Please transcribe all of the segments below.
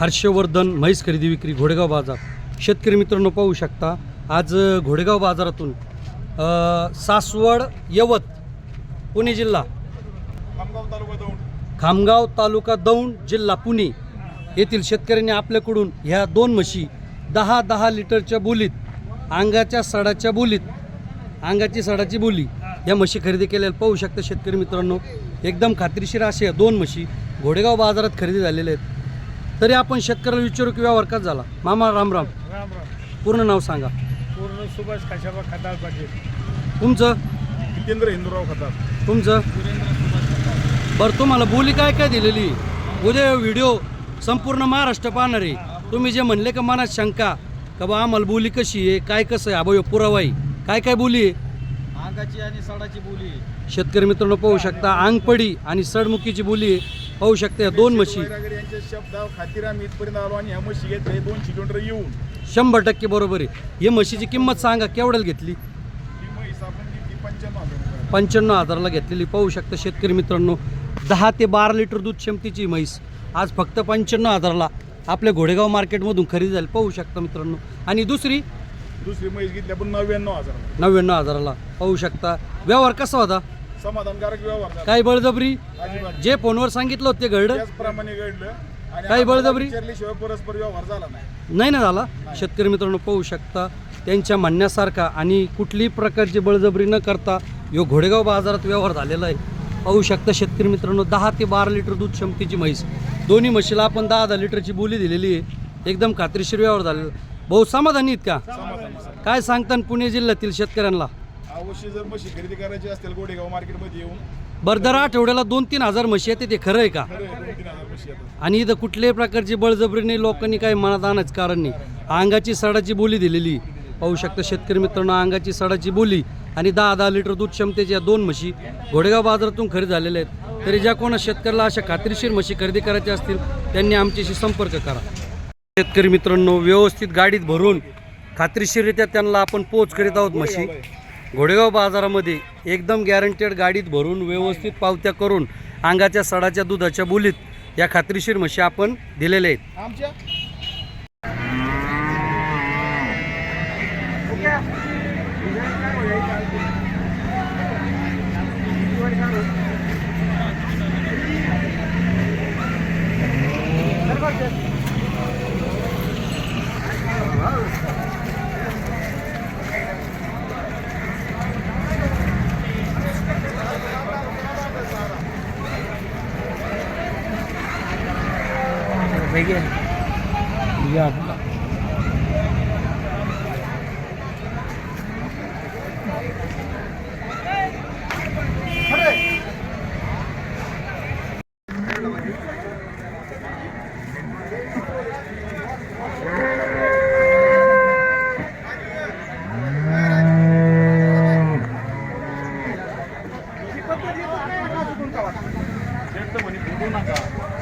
हर्षवर्धन म्हैस खरेदी विक्री घोडेगाव बाजार. शेतकरी मित्रांनो पाहू शकता आज घोडेगाव बाजारातून सासवड यवत पुणे जिल्हा. खामगाव तालुका दौंड खामगाव तालुका दौंड जिल्हा पुणे येथील शेतकऱ्यांनी आपल्याकडून ह्या दोन म्हशी दहा दहा लिटरच्या बोलीत अंगाच्या सडाच्या बोलीत अंगाची सडाची बोली या म्हशी खरेदी केलेल्या पाहू शकता शेतकरी मित्रांनो एकदम खात्रीशीर अशा दोन म्हशी घोडेगाव बाजारात खरेदी झालेल्या आहेत. तरी आपण शेतकऱ्याला विचारू की व्यवहार कसा झाला? मामा रामराम राम. राम पूर्ण नाव सांगा. पूर्ण सुभाष खाशाबा खताळ पाटील. तुमचं? जितेंद्र हिंदूराव खताळ. तुमचं? बरं तुम्हाला बोली काय काय दिलेली? उद्या व्हिडिओ संपूर्ण महाराष्ट्र पाहणार आहे. तुम्ही जे म्हणले का मनात शंका का बा आम्हाला बोली कशी आहे काय कसं आहे अभय पुरावा आहे. काय काय बोली आहे? अंगाची आणि सडाची बोली शेतकरी मित्रांनो पाहू शकता अंगपडी आणि सडमुखीची बोली आहे. पाहू शकता. या दोन म्हशी. यांच्या शब्द खातीर आम्ही इथपर्यंत आलो आणि ह्या म्हशी दोनशे किलोमीटर येऊन. शंभर टक्के बरोबर आहे. ही म्हशीची किंमत सांगा केवढ्याला घेतली? ही म्हैस आपण पंच्याण्णव हजार. पंच्याण्णव हजाराला घेतलेली. पाहू शकता शेतकरी मित्रांनो दहा ते बारा लिटर दूध क्षमतेची म्हैस. आज फक्त पंच्याण्णव हजाराला आपल्या घोडेगाव मार्केटमधून खरेदी झाली. पाहू शकता मित्रांनो. आणि दुसरी? दुसरी म्हैस घेतली आपण नव्याण्णव हजार नव्याण्णव हजाराला. पाहू शकता. व्यवहार कसा होता? समाधानकारक व्यवहार झाला. काही बळजबरी? अजिबात. जे फोनवर सांगितलं होतं ते घडलं? त्याचप्रमाणे घडलं. आणि काही आम्हाला बळजबरी? विचारल्याशिवाय परस्पर व्यवहार झाला नाही. नाही ना झाला? शेतकरी मित्रांनो पाहू शकता त्यांच्या म्हणण्यासारखा आणि कुठलीही प्रकारची बळजबरी न करता यो घोडेगाव बाजारात व्यवहार झालेला आहे. पाहू शकता शेतकरी मित्रांनो दहा ते बारा लिटर दूध क्षमतेची म्हैस. दोन्ही म्हशीला आपण दहा दहा लिटरची बोली दिलेली आहे. एकदम खात्रीशीर व्यवहार झालेला भाऊ समाधानी आहेत का? समाधानी. सर काय सांगतात पुणे जिल्ह्यातील शेतकऱ्यांना? अवश्य जर म्हशी खरेदी करायची असतील गोडेगाव मार्केटमध्ये येऊन बरं दर आठवड्याला दोन तीन हजार म्हशी येते ते खरं आहे का? खरं आहे, दोन तीन हजार म्हशी येतात. आणि इथं कुठल्याही प्रकारची बळजबरीने लोकांनी काही मनात आणायचं कारण नाही. अंगाची सडाची बोली दिलेली पाहू शकता शेतकरी मित्रांनो अंगाची सडाची बोली आणि दहा दहा लिटर दूध क्षमतेच्या दोन म्हशी घोडेगाव बाजारातून खरेदी झालेल्या आहेत. तरी ज्या कोणा शेतकऱ्याला अशा खात्रीशीर म्हशी खरेदी करायच्या असतील त्यांनी आमच्याशी संपर्क करा. शेतकरी मित्रांनो व्यवस्थित गाडीत भरून खात्रीशीररित्या त्यांना आपण पोच करीत आहोत म्हशी. घोडेगाव बाजारामध्ये एकदम गॅरंटेड गाडीत भरून व्यवस्थित पावत्या करून अंगाच्या सडाच्या दुधाच्या बोलीत या खात्रीशीर म्हशी आपण दिलेल्या आहेत. आमच्या? 되게 이게 아프다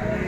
음.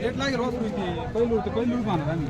गेट लागेल वासरू इथे पहिलू ते पहिलू पाहणार आम्ही.